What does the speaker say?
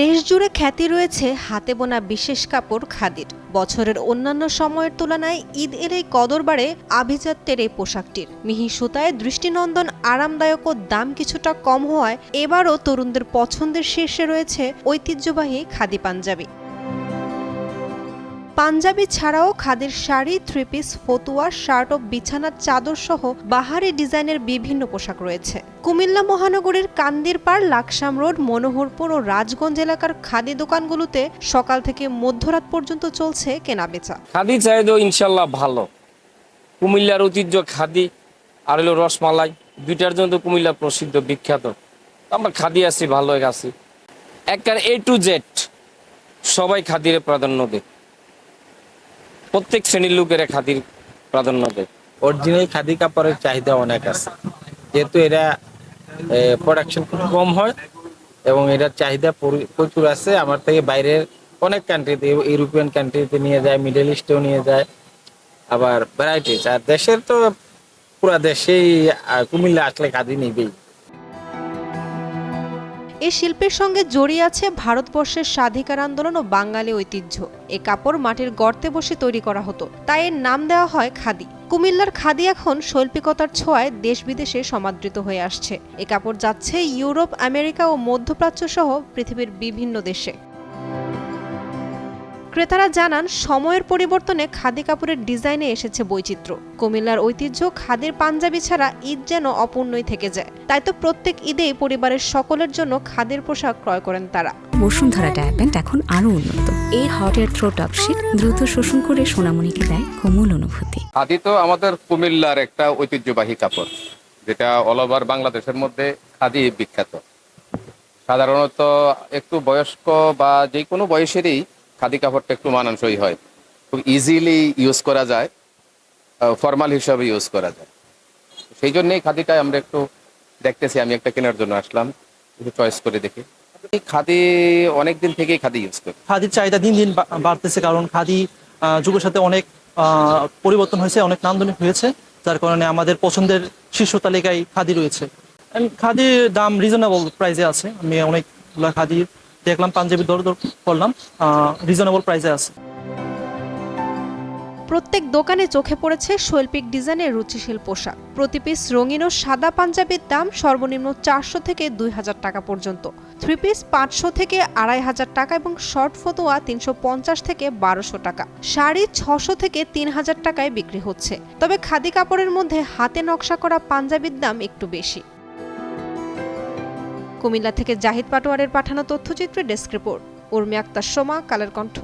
দেশ জুড়ে খ্যাতি রয়েছে হাতে বোনা বিশেষ কাপড় খাদির। বছরের অন্যান্য সময়ের তুলনায় ঈদ এলেই কদর বাড়ে আভিজাত্যের এই পোশাকটির। মিহি সুতায় দৃষ্টিনন্দন আরামদায়ক ও দাম কিছুটা কম হওয়ায় এবারও তরুণদের পছন্দের শীর্ষে রয়েছে ঐতিহ্যবাহী খাদি পাঞ্জাবি। পাঞ্জাবি ছাড়াও খাদির শাড়ি থ্রি পিস ফতুয়া শার্ট ও বিছানার চাদর সহ বাহারি ডিজাইনের বিভিন্ন পোশাক রয়েছে। কুমিল্লা মহানগরীর কান্দিরপাড়, লাকসাম রোড, মনোহরপুর ও রাজগঞ্জ এলাকার খাদি দোকানগুলোতে সকাল থেকে মধ্যরাত পর্যন্ত চলছে কেনাবেচা। খাদি চাহিদা ইনশাল্লাহ ভালো। কুমিল্লার ঐতিহ্য খাদি আর হলো রসমালাই, দুইটার জন্য কুমিল্লা প্রসিদ্ধ, বিখ্যাত। আমরা খাদি আছি ভালো আছি। একবার এ টু জেড সবাই খাদিরে প্রাধান্য দেয়। প্রত্যেক শ্রেণির লোকেরা খাদির প্রাধান্য দেয়। অরিজিনাল খাদি কাপড়ের চাহিদা অনেক আছে। যেহেতু এরা প্রোডাকশন খুব কম হয় এবং এটার চাহিদা প্রচুর আছে। আমার থেকে বাইরের অনেক কান্ট্রিতে ইউরোপিয়ান কান্ট্রিতে নিয়ে যায় মিডল ইস্টেও নিয়ে যায়, আবার ভ্যারাইটিস আর দেশের তো পুরা দেশেই কুমিল্লা আসলে খাদি নিবেই। এই শিল্পের সঙ্গে জড়িয়ে আছে ভারতবর্ষের স্বাধিকার আন্দোলন ও বাঙালি ঐতিহ্য। এ কাপড় মাটির গর্তে বসে তৈরি করা হতো। তাই এর নাম দেওয়া হয় খাদি। কুমিল্লার খাদি এখন শৈল্পিকতার ছোঁয়ায় দেশ বিদেশে সমাদৃত হয়ে আসছে। এ কাপড় যাচ্ছে ইউরোপ, আমেরিকা ও মধ্যপ্রাচ্য সহ পৃথিবীর বিভিন্ন দেশে। ক্রেতারা জানান সময়ের পরিবর্তনে খাদি কাপড়ের ডিজাইনে এসেছে বৈচিত্র্য। কুমিল্লার ঐতিহ্য খাদির পাঞ্জাবি ছাড়া ঈদ যেন অপূর্ণই থেকে যায়। তাই তো প্রত্যেক ঈদেই পরিবারের সকলের জন্য খাদির পোশাক ক্রয় করেন তারা। বসুন্ধরা ডায়াপেন্ট এখন আরও উন্নত। এই hot air through top sheet দ্রুত শোষণ করে সোনামণিকে দেয় কোমল অনুভূতি। খাদি তো আমাদের কুমিল্লার একটা ঐতিহ্যবাহী কাপড় যেটা অল ওভার বাংলাদেশের মধ্যে খাদি বিখ্যাত। সাধারণত একটু বয়স্ক বা যে কোনো বয়সেরই খাদি কাপড়টা একটু মানানসই হয়। খুব ইজিলি ইউজ করা যায় ফর্মাল হিসাবে ইউজ করা যায়। সেই জন্যই খাদিটা আমরা একটু দেখতেছি, আমি একটা কেনার জন্য আসলাম, একটু চয়েস করে দেখি। খাদি অনেক দিন থেকেই খাদি ইউজ করি। খাদির চাহিদা দিন দিন বাড়তেছে কারণ খাদি যুগের সাথে অনেক পরিবর্তন হয়েছে, অনেক নান্দনিক হয়েছে, যার কারণে আমাদের পছন্দের শীর্ষ তালিকায় খাদি রয়েছে। খাদির দাম রিজনেবল প্রাইসে আছে। আমি অনেকগুলো খাদি দেখলাম পাঞ্জাবি দর দর করলাম রিজনেবল প্রাইসে আছে। প্রত্যেক দোকানে চোখে পড়েছে শৈল্পিক ডিজাইনের রুচিশীল পোশাক। প্রতি পিস রঙিন ও সাদা পাঞ্জাবির দাম সর্বনিম্ন চারশো থেকে দুই হাজার টাকা পর্যন্ত। থ্রি পিস পাঁচশো থেকে আড়াই হাজার টাকা এবং শর্ট ফতোয়া তিনশো পঞ্চাশ থেকে বারোশো টাকা। শাড়ি ছশো থেকে তিন হাজার টাকায় বিক্রি হচ্ছে। তবে খাদি কাপড়ের মধ্যে হাতে নকশা করা পাঞ্জাবির দাম একটু বেশি। কুমিল্লা থেকে জাহিদ পাটোয়ারের পাঠানো তথ্যচিত্রে ডেস্ক রিপোর্ট। উর্মি আক্তার সোমা কালের কণ্ঠ।